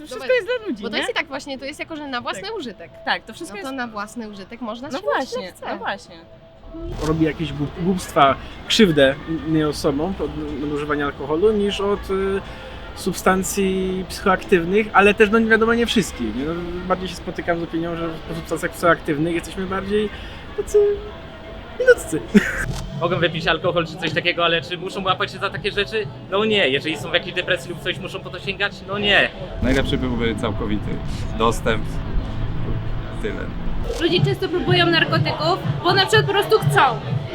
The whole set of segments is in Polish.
Wszystko Dobra, jest dla ludzi, Bo to nie? jest i tak właśnie, to jest jako, że na własny Tak. użytek. Tak, to wszystko No to jest... na własny użytek można No się właśnie, chce. no właśnie. robi jakieś głup- głupstwa, krzywdę innej osobom od nadużywania alkoholu, niż od y, substancji psychoaktywnych, ale też no nie wiadomo nie wszystkich. Nie? No, bardziej się spotykam z opinią, że po substancjach psychoaktywnych jesteśmy bardziej tacy minutcy. mogą wypić alkohol czy coś takiego, ale czy muszą łapać się za takie rzeczy? No nie. Jeżeli są w jakiejś depresji lub coś, muszą po to sięgać? No nie. Najlepszy byłby całkowity dostęp. Tyle. Ludzie często próbują narkotyków, bo na przykład po prostu chcą.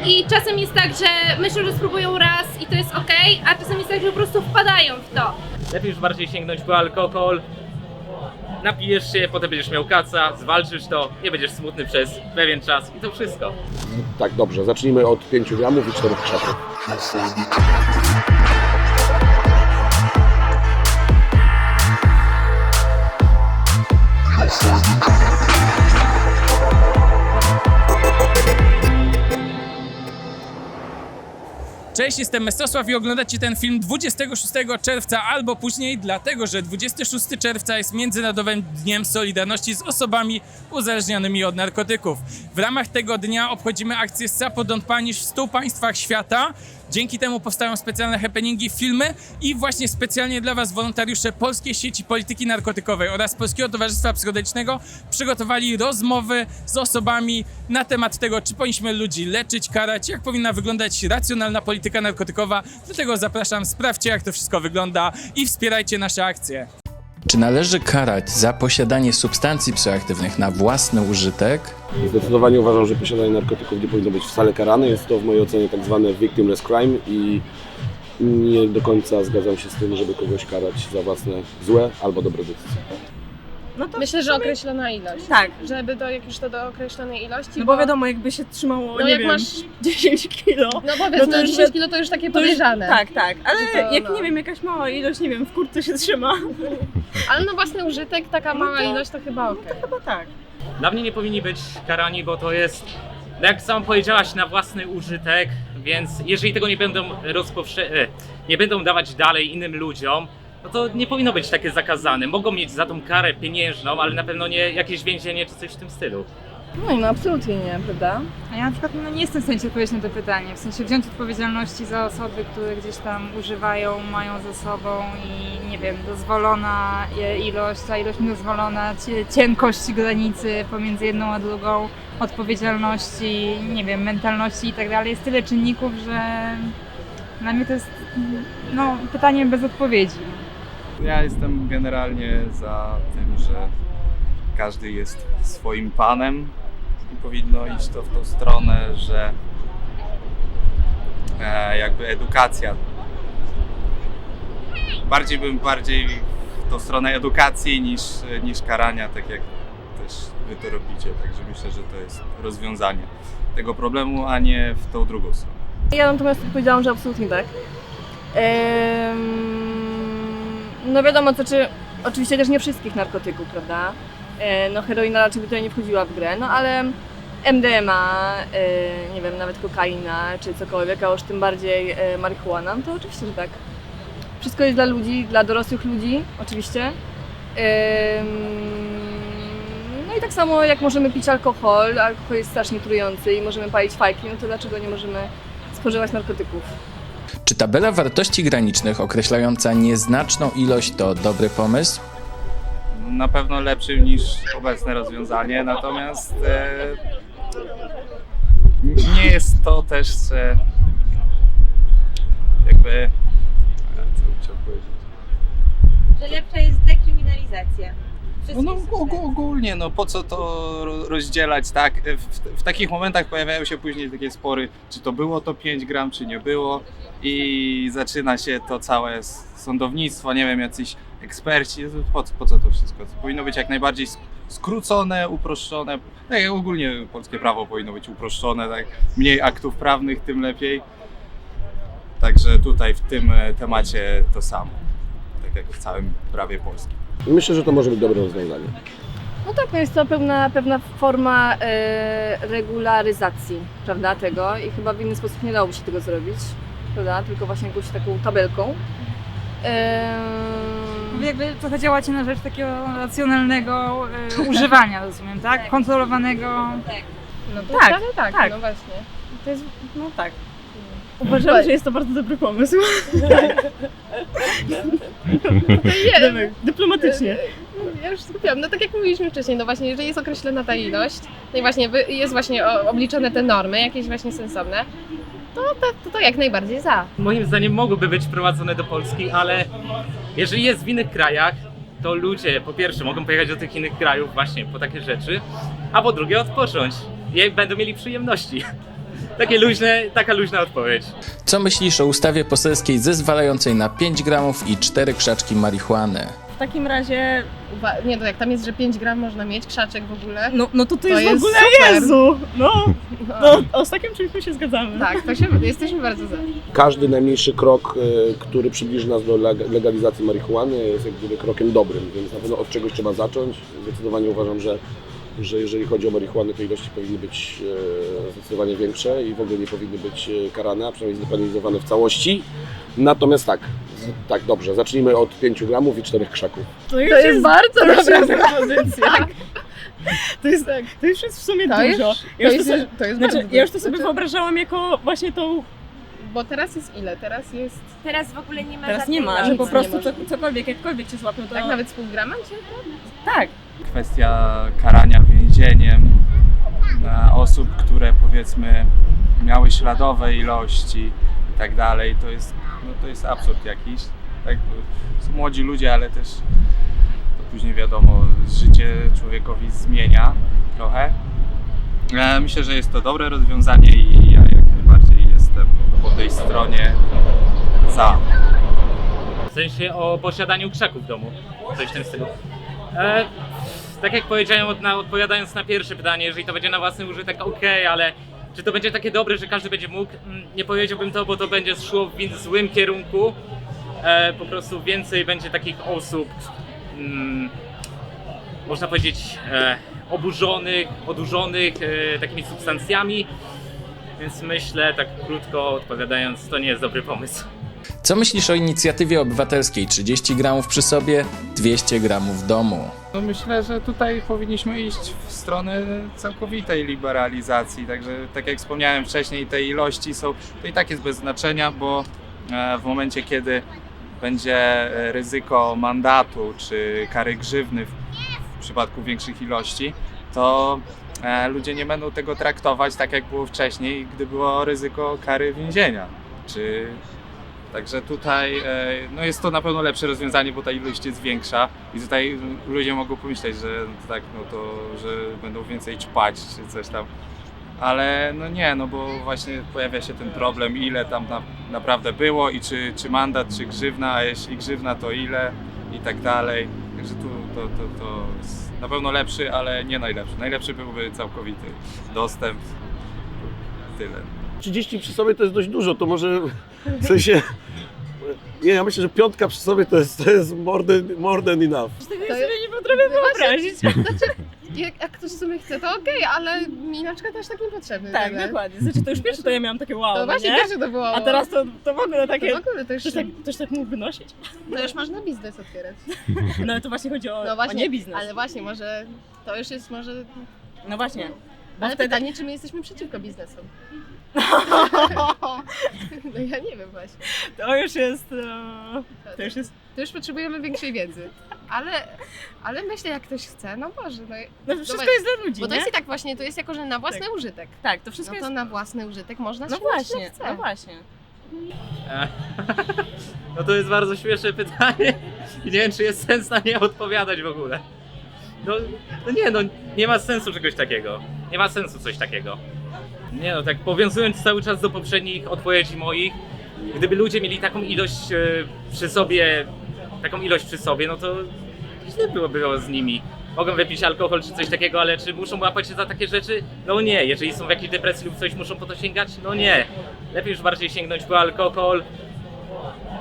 I czasem jest tak, że myślą, że spróbują raz i to jest ok, a czasem jest tak, że po prostu wpadają w to. Lepiej już bardziej sięgnąć po alkohol. Napijesz się, potem będziesz miał kaca, zwalczysz to, nie będziesz smutny przez pewien czas i to wszystko. Tak, dobrze. Zacznijmy od 5 gramów i 4 krzaków. Cześć, jestem Mestosław i oglądacie ten film 26 czerwca albo później, dlatego że 26 czerwca jest Międzynarodowym Dniem Solidarności z osobami uzależnionymi od narkotyków. W ramach tego dnia obchodzimy akcję Don't Punish w 100 państwach świata. Dzięki temu powstają specjalne happeningi, filmy i właśnie specjalnie dla Was wolontariusze Polskiej Sieci Polityki Narkotykowej oraz Polskiego Towarzystwa Psychodelicznego przygotowali rozmowy z osobami na temat tego, czy powinniśmy ludzi leczyć, karać, jak powinna wyglądać racjonalna polityka narkotykowa. Dlatego zapraszam, sprawdźcie jak to wszystko wygląda i wspierajcie nasze akcje. Czy należy karać za posiadanie substancji psychoaktywnych na własny użytek? Zdecydowanie uważam, że posiadanie narkotyków nie powinno być wcale karane. Jest to w mojej ocenie tak zwane victimless crime i nie do końca zgadzam się z tym, żeby kogoś karać za własne złe albo dobre decyzje. No to Myślę, że określona ilość. Tak, Żeby do jak już to do określonej ilości. no bo wiadomo, jakby się trzymało, No nie jak wiem, masz. 10 kilo. No powiedz, no no to już 10 wi- kilo to już takie to już- podejrzane. Tak, tak, ale Że to, jak no. nie wiem, jakaś mała ilość, nie wiem, w kurtce się trzyma, Ale na własny użytek taka No mała to- ilość to chyba okej. chyba tak. Dla mnie nie powinni być karani, bo to jest, no jak sam powiedziałaś, na własny użytek, więc jeżeli tego nie będą rozpowsze... e, nie będą dawać dalej innym ludziom, no to nie powinno być takie zakazane. Mogą mieć za tą karę pieniężną, ale na pewno nie jakieś więzienie czy coś w tym stylu. No, no absolutnie nie, prawda? A ja na przykład no, nie jestem w stanie odpowiedzieć na to pytanie, w sensie wziąć odpowiedzialności za osoby, które gdzieś tam używają, mają ze sobą i nie wiem, dozwolona ilość, a ilość niedozwolona, cie- cienkość granicy pomiędzy jedną a drugą, odpowiedzialności, nie wiem, mentalności i tak dalej. Jest tyle czynników, że dla mnie to jest no, pytanie bez odpowiedzi. Ja jestem generalnie za tym, że każdy jest swoim panem i powinno iść to w tą stronę, że e, jakby edukacja. Bardziej bym bardziej w tą stronę edukacji niż, niż karania, tak jak też wy to robicie. Także myślę, że to jest rozwiązanie tego problemu, a nie w tą drugą stronę. Ja natomiast odpowiedziałam, że absolutnie tak. Ehm, no wiadomo, to czy oczywiście też nie wszystkich narkotyków, prawda? E, no heroina raczej by tutaj nie wchodziła w grę, no ale MDMA, e, nie wiem, nawet kokaina czy cokolwiek, a już tym bardziej e, marihuana, no to oczywiście, że tak. Wszystko jest dla ludzi, dla dorosłych ludzi, oczywiście. No i tak samo jak możemy pić alkohol, alkohol jest strasznie trujący i możemy palić fajki, no to dlaczego nie możemy spożywać narkotyków? Czy tabela wartości granicznych określająca nieznaczną ilość to dobry pomysł? na pewno lepszym niż obecne rozwiązanie, natomiast e, nie jest to też e, jakby. Co bym chciał powiedzieć? Że lepsza jest dekryminalizacja. No, no og- ogólnie, no po co to ro- rozdzielać, tak? W, w takich momentach pojawiają się później takie spory, czy to było to 5 gram, czy nie było i zaczyna się to całe sądownictwo, nie wiem, jacyś eksperci, po, co- po co to wszystko? To powinno być jak najbardziej sk- skrócone, uproszczone, tak jak ogólnie polskie prawo powinno być uproszczone, tak? Mniej aktów prawnych, tym lepiej. Także tutaj w tym e, temacie to samo, tak jak w całym prawie polskim. Myślę, że to może być dobre rozwiązanie. No tak, no jest to pewna, pewna forma e, regularyzacji, prawda, tego i chyba w inny sposób nie dałoby się tego zrobić, prawda, tylko właśnie jakąś taką tabelką. Wy jakby trochę działacie na rzecz takiego racjonalnego e, używania, rozumiem, tak? Kontrolowanego. No to Tak, tak, tak, tak. no właśnie. To jest, no tak. Uważam, że jest to bardzo dobry pomysł. Jest. Ja już skupiłam. No tak jak mówiliśmy wcześniej, no właśnie, jeżeli jest określona ta ilość, no i właśnie jest właśnie obliczone te normy, jakieś właśnie sensowne, to to, to, to jak najbardziej za. Moim zdaniem mogłyby być wprowadzone do Polski, ale jeżeli jest w innych krajach, to ludzie po pierwsze mogą pojechać do tych innych krajów właśnie po takie rzeczy, a po drugie odpocząć i będą mieli przyjemności. Takie luźne, taka luźna odpowiedź. Co myślisz o ustawie poselskiej zezwalającej na 5 gramów i 4 krzaczki marihuany? W takim razie, Uwa- nie, to jak tam jest, że 5 gram można mieć, krzaczek w ogóle. no, no to to, To jest, jest w ogóle super. Jezu! No, No, no, z takim czymś my się zgadzamy. Tak, to się, jesteśmy bardzo za. Każdy najmniejszy krok, e, który przybliży nas do leg- legalizacji marihuany jest jak gdyby krokiem dobrym, więc na pewno od czegoś trzeba zacząć. Zdecydowanie uważam, że, że jeżeli chodzi o marihuanę, to ilości powinny być e, zdecydowanie większe i w ogóle nie powinny być e, karane, a przynajmniej zdepenalizowane w całości. Natomiast tak, tak dobrze, zacznijmy od 5 gramów i 4 krzaków. To już To jest bardzo to już dobra jest- propozycja. Tak. To jest, to już jest w sumie To dużo. jest, ja to już jest, to sobie, to jest znaczy, bardzo ja już to dużo. sobie Znaczy, wyobrażałam jako właśnie tą... Bo teraz jest ile? Teraz jest... Teraz w ogóle nie ma Teraz żadnej nie ma, że po nie prostu co, cokolwiek, jakkolwiek cię złapią, to... Tak nawet z pół grama cię? Tak. kwestia karania więzieniem e, osób, które powiedzmy miały śladowe ilości i tak dalej, to jest, no to jest absurd jakiś. Tak, są młodzi ludzie, ale też to później wiadomo, życie człowiekowi zmienia trochę. E, Myślę, że jest to dobre rozwiązanie i ja jak najbardziej jestem po tej stronie za. W sensie o posiadaniu krzaków w domu. Coś w tym stylu. E, tak jak powiedziałem, odpowiadając na pierwsze pytanie, jeżeli to będzie na własny użytek, okej, ale czy to będzie takie dobre, że każdy będzie mógł? Mm, Nie powiedziałbym to, bo to będzie szło w złym kierunku. E, po prostu więcej będzie takich osób, mm, można powiedzieć, e, oburzonych, odurzonych e, takimi substancjami. Więc myślę, tak krótko odpowiadając, to nie jest dobry pomysł. Co myślisz o inicjatywie obywatelskiej 30 gramów przy sobie, 200 gramów domu? No myślę, że tutaj powinniśmy iść w stronę całkowitej liberalizacji. Także tak jak wspomniałem wcześniej, te ilości są, to i tak jest bez znaczenia, bo e, w momencie, kiedy będzie e, ryzyko mandatu czy kary grzywny w, w przypadku większych ilości, to e, ludzie nie będą tego traktować tak jak było wcześniej, gdy było ryzyko kary więzienia. Czy Także tutaj e, no jest to na pewno lepsze rozwiązanie, bo ta ilość jest większa i tutaj ludzie mogą pomyśleć, że tak, no to, że będą więcej ćpać czy coś tam. Ale no nie, no bo właśnie pojawia się ten problem, ile tam na, naprawdę było i czy, czy mandat, czy grzywna, a jeśli grzywna, to ile i tak dalej. Także tu to, to, to jest na pewno lepszy, ale nie najlepszy. Najlepszy byłby całkowity dostęp. Tyle. 30 przy sobie to jest dość dużo, to może w sensie... Nie, ja myślę, że piątka przy sobie to jest, to jest more, than, more than enough. Tego To ja sobie nie potrafię wyobrazić. Znaczy, jak, jak ktoś sobie chce, to okej, ale minaczka też tak niepotrzebny. Tak, dokładnie. Znaczy to już pierwsze to ja miałam takie wow, To no właśnie nie? pierwsze to było. A teraz to, to w ogóle to takie... w ogóle to już, Ktoś tak, ktoś tak mógł wynosić? to już można biznes otwierać. No ale to właśnie chodzi o, No o właśnie, nie biznes. ale właśnie, może to już jest może... No właśnie. Bo Ale wtedy... pytanie, czy my jesteśmy przeciwko biznesom? No ja nie wiem właśnie. To już jest... e, To już jest... To już potrzebujemy większej wiedzy. Ale, ale myślę, jak ktoś chce, no Boże, no, No wszystko jest dla ludzi, bo to nie? jest i tak właśnie, to jest jako, że na własny użytek. Tak, to wszystko No to jest... na własny użytek można No się właśnie, chce. no właśnie. No to jest bardzo śmieszne pytanie i nie wiem, czy jest sens na nie odpowiadać w ogóle. No, no nie, no nie ma sensu czegoś takiego. Nie ma sensu coś takiego. Nie no, tak powiązując cały czas do poprzednich odpowiedzi moich, gdyby ludzie mieli taką ilość e, przy sobie, taką ilość przy sobie, no to źle byłoby było z nimi. Mogą wypić alkohol czy coś takiego, ale czy muszą łapać się za takie rzeczy? No nie. Jeżeli są w jakiejś depresji lub coś, muszą po to sięgać? No nie. Lepiej już bardziej sięgnąć po alkohol,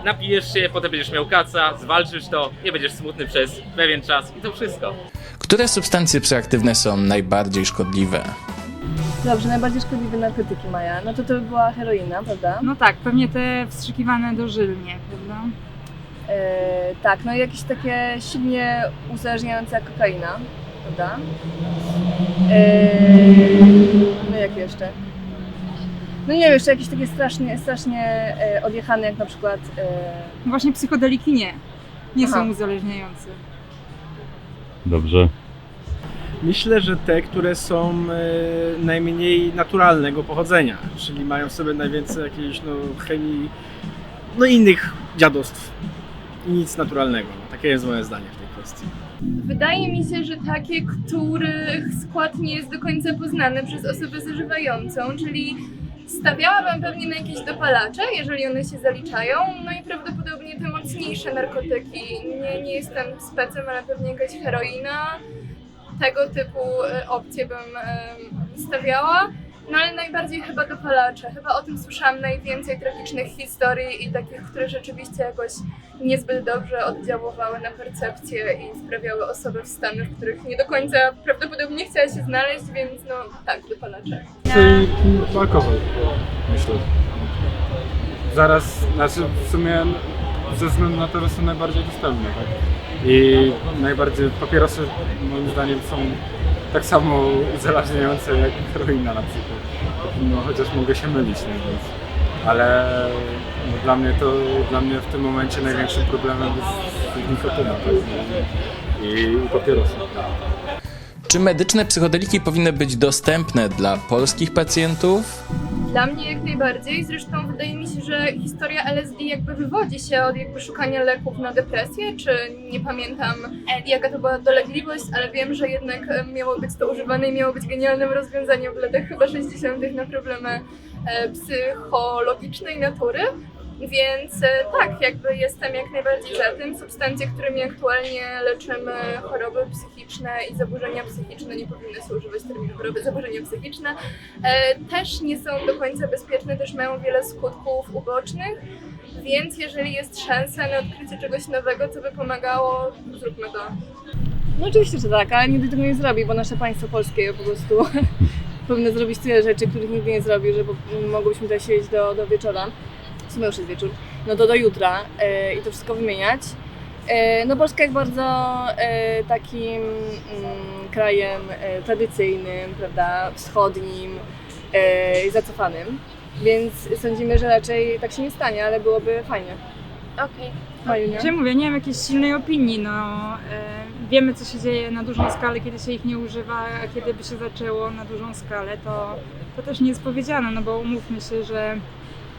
napijesz się, potem będziesz miał kaca, zwalczysz to, nie będziesz smutny przez pewien czas i to wszystko. Które substancje psychoaktywne są najbardziej szkodliwe? Dobrze, najbardziej szkodliwe narkotyki Maja. No to to by była heroina, prawda? No tak, pewnie te wstrzykiwane dożylnie, prawda? E, tak, no i jakieś takie silnie uzależniające jak kokaina, prawda? E, no jak jeszcze? No nie wiem, jeszcze jakieś takie strasznie, strasznie e, odjechane jak na przykład e, Właśnie psychodeliki nie. Nie Aha. są uzależniające. Dobrze. Myślę, że te, które są e, najmniej naturalnego pochodzenia, czyli mają w sobie najwięcej jakiejś no, chemii, no innych dziadostw i nic naturalnego. Takie jest moje zdanie w tej kwestii. Wydaje mi się, że takie, których skład nie jest do końca poznany przez osobę zażywającą, czyli stawiałabym pewnie na jakieś dopalacze, jeżeli one się zaliczają, no i prawdopodobnie te mocniejsze narkotyki. Nie, nie jestem specem, ale pewnie jakaś heroina, tego typu e, opcje bym em, stawiała. No ale najbardziej chyba dopalacze. Chyba o tym słyszałam najwięcej tragicznych historii i takich, które rzeczywiście jakoś niezbyt dobrze oddziaływały na percepcję i wprawiały osobę w stany, w których nie do końca prawdopodobnie chciała się znaleźć, więc no tak, dopalacze. Czyli alkohol, myślę. Zaraz, znaczy w sumie ze względu na to, że są najbardziej dostępne, tak? I najbardziej, papierosy moim zdaniem są tak samo uzależniające jak heroina na przykład. No chociaż mogę się mylić, nie? Więc, ale no, dla mnie to, dla mnie w tym momencie największym problemem jest nikotyna tak? i, i papierosy. Czy medyczne psychodeliki powinny być dostępne dla polskich pacjentów? Dla mnie jak najbardziej, zresztą wydaje mi się, że historia LSD jakby wywodzi się od jakby szukania leków na depresję, czy nie pamiętam jaka to była dolegliwość, ale wiem, że jednak miało być to używane i miało być genialnym rozwiązaniem w latach chyba 60. na problemy e, psychologicznej natury. Więc e, tak, jakby jestem jak najbardziej za tym. Substancje, którymi aktualnie leczymy choroby psychiczne i zaburzenia psychiczne, nie powinny się używać terminu choroby, zaburzenia psychiczne, e, też nie są do końca bezpieczne, też mają wiele skutków ubocznych. Więc jeżeli jest szansa na odkrycie czegoś nowego, co by pomagało, zróbmy to. No oczywiście, że tak, ale nigdy tego nie zrobi, bo nasze państwo polskie po prostu powinno zrobić tyle rzeczy, których nigdy nie zrobi, że mogłybyśmy tutaj siedzieć do, do wieczora. W sumie już jest wieczór. No to do jutra e, i to wszystko wymieniać. E, no Polska jest bardzo e, takim mm, krajem e, tradycyjnym, prawda, wschodnim e, i zacofanym. Więc sądzimy, że raczej tak się nie stanie, ale byłoby fajnie. Okej. Fajnie. Że mówię, nie mam jakiejś silnej opinii, no e, wiemy co się dzieje na dużą skalę, kiedy się ich nie używa, a kiedy by się zaczęło na dużą skalę, to, to też nie jest powiedziane, no bo umówmy się, że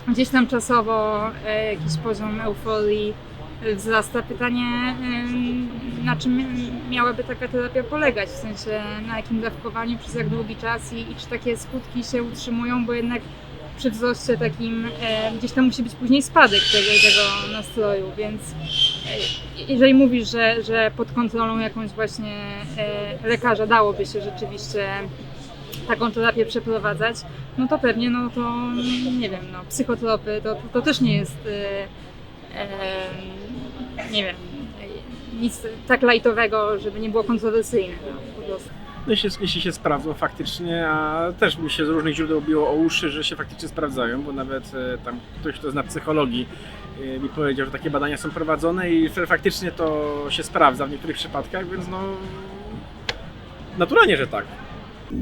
gdzieś tam czasowo e, jakiś poziom euforii wzrasta. Pytanie, na czym miałaby taka terapia polegać, w sensie na jakim dawkowaniu przez jak długi czas i, i czy takie skutki się utrzymują, bo jednak przy wzroście takim e, gdzieś tam musi być później spadek tego, tego nastroju, więc e, jeżeli mówisz, że, że pod kontrolą jakąś właśnie lekarza dałoby się rzeczywiście taką terapię przeprowadzać, no to pewnie, no to nie wiem, no psychotropy to, to też nie jest e, nie wiem, nic tak lajtowego, żeby nie było kontrowersyjne no, po prostu. No jeśli, jeśli się sprawdzą faktycznie, a też mi się z różnych źródeł biło o uszy, że się faktycznie sprawdzają, bo nawet e, tam ktoś, kto zna psychologii, e, mi powiedział, że takie badania są prowadzone i faktycznie to się sprawdza w niektórych przypadkach, więc no naturalnie, że tak.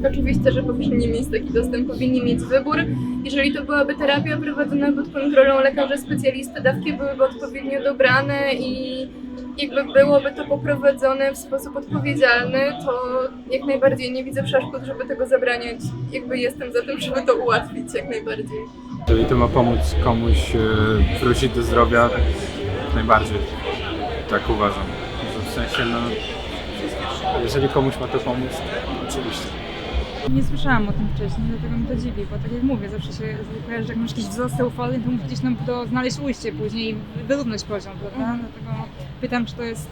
Oczywiście, że powinni mieć taki dostęp, powinni mieć wybór. Jeżeli to byłaby terapia prowadzona pod kontrolą lekarza specjalisty, dawki byłyby odpowiednio dobrane i jakby byłoby to poprowadzone w sposób odpowiedzialny, to jak najbardziej nie widzę przeszkód, żeby tego zabraniać. Jakby jestem za tym, żeby to ułatwić jak najbardziej. Jeżeli to ma pomóc komuś e, wrócić do zdrowia, najbardziej tak uważam. W sensie, no, jeżeli komuś ma to pomóc, oczywiście. Nie słyszałam o tym wcześniej, dlatego mi to dziwi, bo tak jak mówię, zawsze się kojarzy, że jak masz jakiś wzrost euforii, to musisz gdzieś tam to znaleźć ujście później i wyrównać poziom, prawda? Dlatego pytam, czy to jest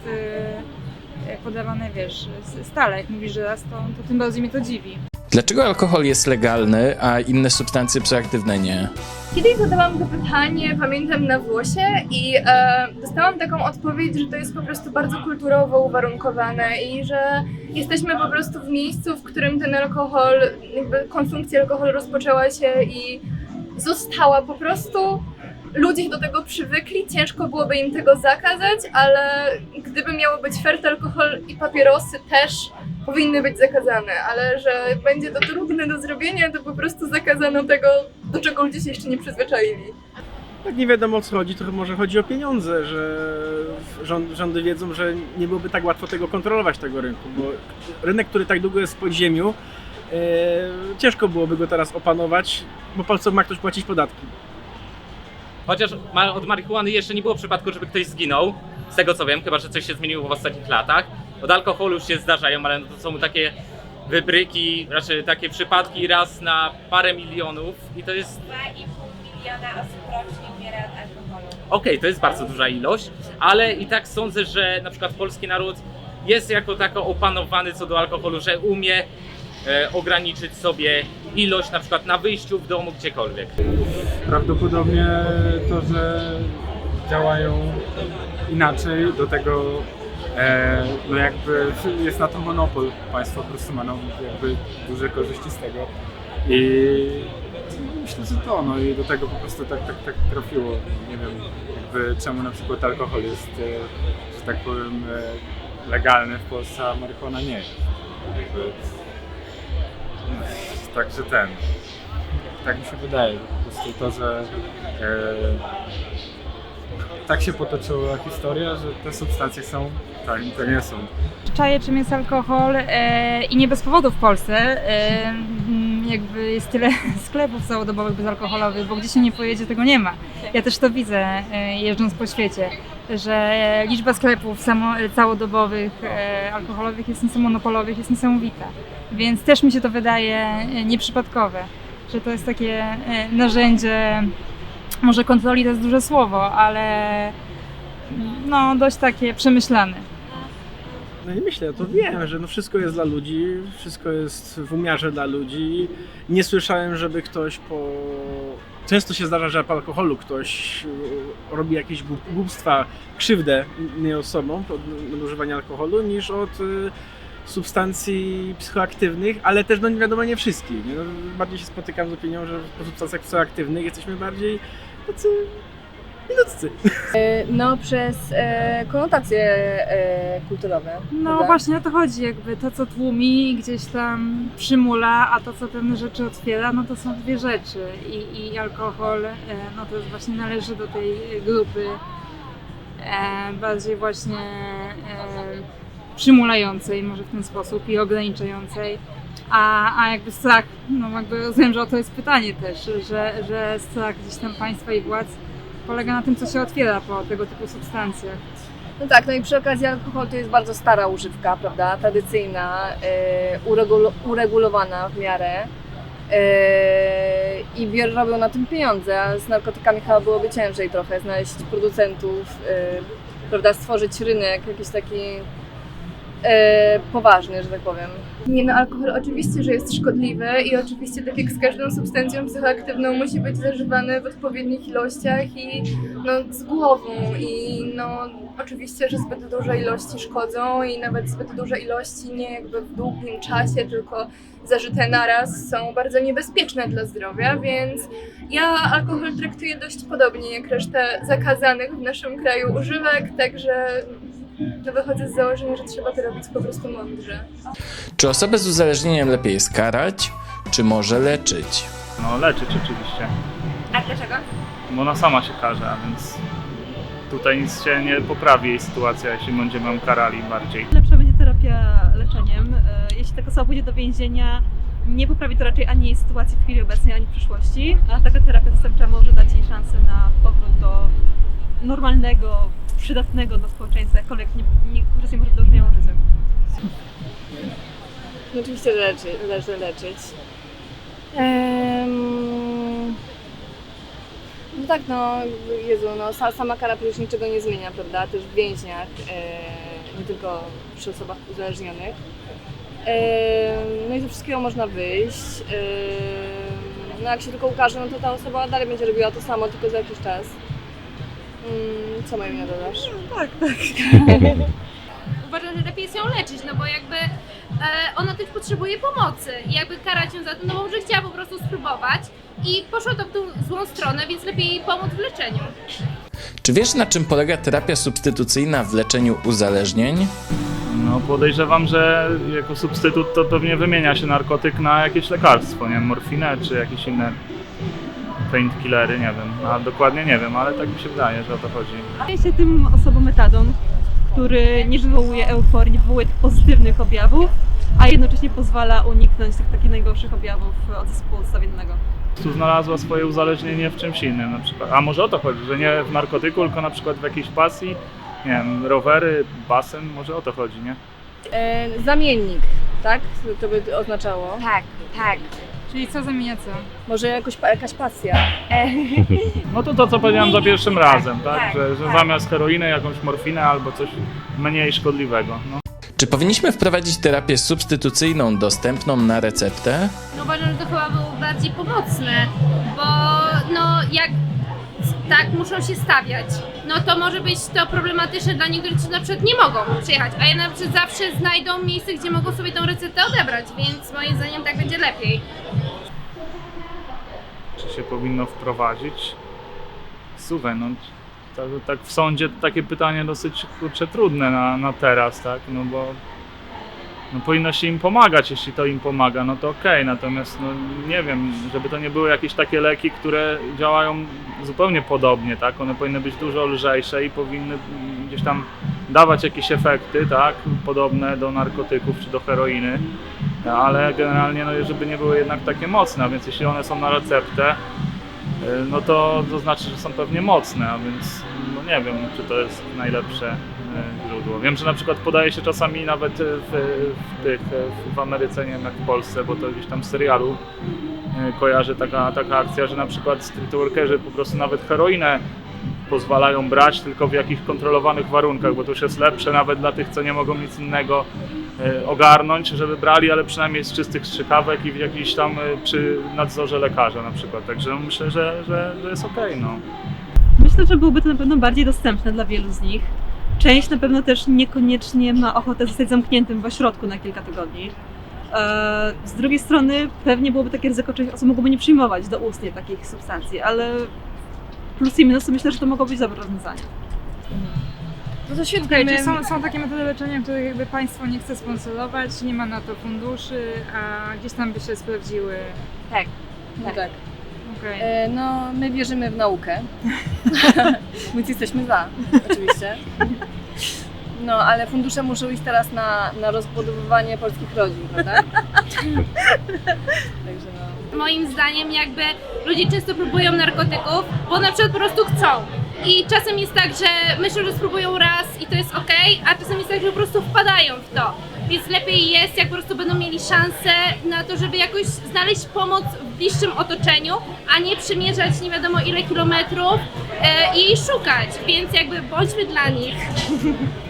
e, podawane, wiesz, stale. Jak mówisz, że raz, to, to tym bardziej mnie to dziwi. Dlaczego alkohol jest legalny, a inne substancje psychoaktywne nie? Kiedyś zadałam to pytanie, pamiętam na Włosie i e, dostałam taką odpowiedź, że to jest po prostu bardzo kulturowo uwarunkowane i że jesteśmy po prostu w miejscu, w którym ten alkohol, jakby konsumpcja alkoholu rozpoczęła się i została po prostu ludzie do tego przywykli, ciężko byłoby im tego zakazać, ale gdyby miało być fair, alkohol i papierosy też powinny być zakazane, ale że będzie to trudne do zrobienia, to po prostu zakazano tego, do czego ludzie się jeszcze nie przyzwyczaili. Jak nie wiadomo o co chodzi, to może chodzi o pieniądze, że rząd, rządy wiedzą, że nie byłoby tak łatwo tego kontrolować, tego rynku, bo rynek, który tak długo jest w podziemiu, e, ciężko byłoby go teraz opanować, bo po co ma ktoś płacić podatki? Chociaż od marihuany jeszcze nie było przypadku, żeby ktoś zginął. Z tego co wiem, chyba że coś się zmieniło w ostatnich latach. Od alkoholu już się zdarzają, ale no to są takie wybryki, raczej takie przypadki raz na parę milionów i to jest 2,5 miliona osób rocznie umiera od alkoholu. Okej, to jest bardzo duża ilość, ale i tak sądzę, że na przykład polski naród jest jako tako opanowany co do alkoholu, że umie e, ograniczyć sobie ilość na przykład na wyjściu w domu gdziekolwiek. Prawdopodobnie to, że działają inaczej, do tego no jakby jest na to monopol, państwo po prostu ma no jakby duże korzyści z tego. I myślę, że to, no i do tego po prostu tak, tak, tak trafiło, nie wiem jakby czemu na przykład alkohol jest, e, że tak powiem, e, legalny w Polsce, a marihuana nie. Jest. No, także ten, tak mi się wydaje, po prostu to, że e, tak się potoczyła historia, że te substancje są, tak, to nie są. Czym jest alkohol e, i nie bez powodu w Polsce. E, mm, jakby jest tyle sklepów całodobowych bezalkoholowych, bo gdzie się nie pojedzie, tego nie ma. Ja też to widzę e, jeżdżąc po świecie, że liczba sklepów samo, całodobowych e, alkoholowych jest monopolowych jest niesamowita. Więc też mi się to wydaje e, nieprzypadkowe, że to jest takie e, narzędzie, może kontroli to jest duże słowo, ale no dość takie przemyślane. No nie myślę, to wiem, że no wszystko jest dla ludzi, wszystko jest w umiarze dla ludzi. Nie słyszałem, żeby ktoś po... Często się zdarza, że po alkoholu ktoś e, robi jakieś głup- głupstwa, krzywdę innej osobom od nadużywania alkoholu, niż od e, substancji psychoaktywnych, ale też no nie wiadomo nie wszystkich. No, bardziej się spotykam z opinią, że po substancjach psychoaktywnych jesteśmy bardziej tacy minutcy. No przez e, konotacje e, kulturowe. No prawda? właśnie o to chodzi, jakby to co tłumi gdzieś tam przymula, a to co pewne rzeczy otwiera, no to są dwie rzeczy i, i alkohol, e, no to jest właśnie należy do tej grupy e, bardziej właśnie e, przymulającej może w ten sposób i ograniczającej. A, a jakby strach, no jakby rozumiem, że o to jest pytanie też, że, że strach gdzieś tam państwa i władz polega na tym, co się otwiera po tego typu substancjach. No tak, no i przy okazji alkohol to jest bardzo stara używka, prawda? Tradycyjna, e, uregul- uregulowana w miarę. E, I robią na tym pieniądze, a z narkotykami chyba byłoby ciężej trochę znaleźć producentów, e, prawda, stworzyć rynek jakiś taki e, poważny, że tak powiem. Nie no, alkohol oczywiście, że jest szkodliwy i oczywiście tak jak z każdą substancją psychoaktywną musi być zażywany w odpowiednich ilościach i no z głową. I no oczywiście, że zbyt duże ilości szkodzą i nawet zbyt duże ilości nie jakby w długim czasie, tylko zażyte naraz są bardzo niebezpieczne dla zdrowia, więc ja alkohol traktuję dość podobnie jak resztę zakazanych w naszym kraju używek, także no wychodzę z założenia, że trzeba to robić po prostu mądrze. Czy osobę z uzależnieniem lepiej jest karać, czy może leczyć? No leczyć oczywiście, A dlaczego? bo ona sama się karze, a więc tutaj nic się nie poprawi jej sytuacja, jeśli będziemy ją karali bardziej. Lepsza będzie terapia leczeniem. E, Jeśli taka osoba pójdzie do więzienia, nie poprawi to raczej ani jej sytuacji w chwili obecnej, ani w przyszłości, a taka terapia zastępcza może dać jej szansę na powrót do normalnego, przydatnego dla społeczeństwa, jakkolwiek nie, nie, nie może to brzmiało życiem. No oczywiście, że leczy, leży leczyć. No tak, no Jezu, no sa- sama kara przecież niczego nie zmienia, prawda? Też w więźniach, e, nie tylko przy osobach uzależnionych. Em, no i ze wszystkiego można wyjść. Em, no jak się tylko ukaże, no to ta osoba dalej będzie robiła to samo, tylko za jakiś czas. Mm, co mnie dodasz? Tak, tak. uważam, że lepiej jest ją leczyć, no bo jakby e, ona też potrzebuje pomocy i jakby karać ją za to, no bo może chciała po prostu spróbować i poszło to w tą złą stronę, więc lepiej jej pomóc w leczeniu. Czy wiesz, na czym polega terapia substytucyjna w leczeniu uzależnień? No podejrzewam, że jako substytut to pewnie wymienia się narkotyk na jakieś lekarstwo, nie wiem, morfinę czy jakieś inne painkillery, nie wiem. A dokładnie nie wiem, ale tak mi się wydaje, że o to chodzi. Daje się tym osobom metadon, który nie wywołuje euforii, nie wywołuje tych pozytywnych objawów, a jednocześnie pozwala uniknąć tych takich najgorszych objawów od zespołu odstawiennego. Tu znalazła swoje uzależnienie w czymś innym na przykład. A może o to chodzi, że nie w narkotyku, tylko na przykład w jakiejś pasji, nie wiem, rowery, basen, może o to chodzi, nie? E, zamiennik, tak? To by oznaczało. Tak, tak. Czyli co zamienia co? Może jakoś, pa- jakaś pasja. No to to, co powiedziałem za pierwszym razem, tak? tak, Że, że tak. zamiast heroiny jakąś morfinę albo coś mniej szkodliwego. No. Czy powinniśmy wprowadzić terapię substytucyjną dostępną na receptę? No uważam, że to chyba było bardziej pomocne, bo no jak tak muszą się stawiać, no to może być to problematyczne dla niektórych, którzy na przykład nie mogą przyjechać, a ja na przykład zawsze znajdą miejsce, gdzie mogą sobie tą receptę odebrać, więc moim zdaniem tak będzie lepiej. Czy się powinno wprowadzić? Słuchaj, no tak, tak w sądzie takie pytanie dosyć kurczę trudne na, na teraz, tak? No bo no powinno się im pomagać, jeśli to im pomaga, no to okej, natomiast no nie wiem, żeby to nie były jakieś takie leki, które działają zupełnie podobnie, tak? One powinny być dużo lżejsze i powinny gdzieś tam dawać jakieś efekty, tak? Podobne do narkotyków czy do heroiny, ale generalnie no żeby nie były jednak takie mocne, a więc jeśli one są na receptę, y, no to, to znaczy, że są pewnie mocne, a więc no nie wiem, czy to jest najlepsze źródło. Wiem, że na przykład podaje się czasami nawet w, w tych, w Ameryce, nie wiem jak w Polsce, bo to gdzieś tam w serialu y, kojarzy taka, taka akcja, że na przykład streetworkerzy po prostu nawet heroinę pozwalają brać tylko w jakichś kontrolowanych warunkach, bo to już jest lepsze nawet dla tych, co nie mogą nic innego e, ogarnąć, żeby brali, ale przynajmniej z czystych strzykawek i w jakiejś tam e, przy nadzorze lekarza na przykład. Także myślę, że, że, że jest okej. no. Myślę, że byłoby to na pewno bardziej dostępne dla wielu z nich. Część na pewno też niekoniecznie ma ochotę zostać zamkniętym w ośrodku na kilka tygodni. E, Z drugiej strony pewnie byłoby takie ryzyko, że osób mogłoby nie przyjmować doustnie takich substancji, ale plus i minusy myślę, że to mogło być dobre rozwiązanie. No to świetnie. Czyli są, są takie metody leczenia, których jakby państwo nie chce sponsorować, nie ma na to funduszy, a gdzieś tam by się sprawdziły. Tak. Tak. tak. E, no, my wierzymy w naukę, więc jesteśmy za, oczywiście. No, ale fundusze muszą iść teraz na, na rozbudowywanie polskich rodzin, prawda? Także no. Moim zdaniem jakby ludzie często próbują narkotyków, bo na przykład po prostu chcą. I czasem jest tak, że myślą, że spróbują raz i to jest ok, a czasem jest tak, że po prostu wpadają w to. Więc lepiej jest, jak po prostu będą mieli szansę na to, żeby jakoś znaleźć pomoc w bliższym otoczeniu, a nie przemierzać nie wiadomo ile kilometrów e, i szukać. Więc jakby bądźmy dla nich.